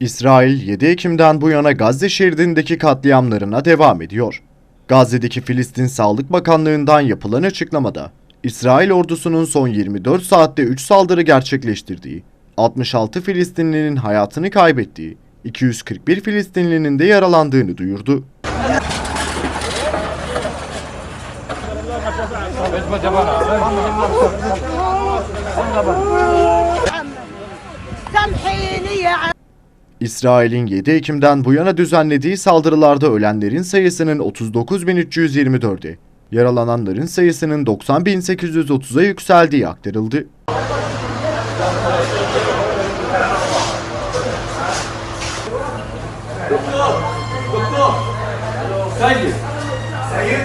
İsrail 7 Ekim'den bu yana Gazze şeridindeki katliamlarına devam ediyor. Gazze'deki Filistin Sağlık Bakanlığı'ndan yapılan açıklamada, İsrail ordusunun son 24 saatte 3 saldırı gerçekleştirdiği, 66 Filistinlinin hayatını kaybettiği, 241 Filistinlinin de yaralandığını duyurdu. İsrail'in 7 Ekim'den bu yana düzenlediği saldırılarda ölenlerin sayısının 39.324'i, yaralananların sayısının 90.830'a yükseldiği aktarıldı. Doktor! Doktor! Sayın. Sayın.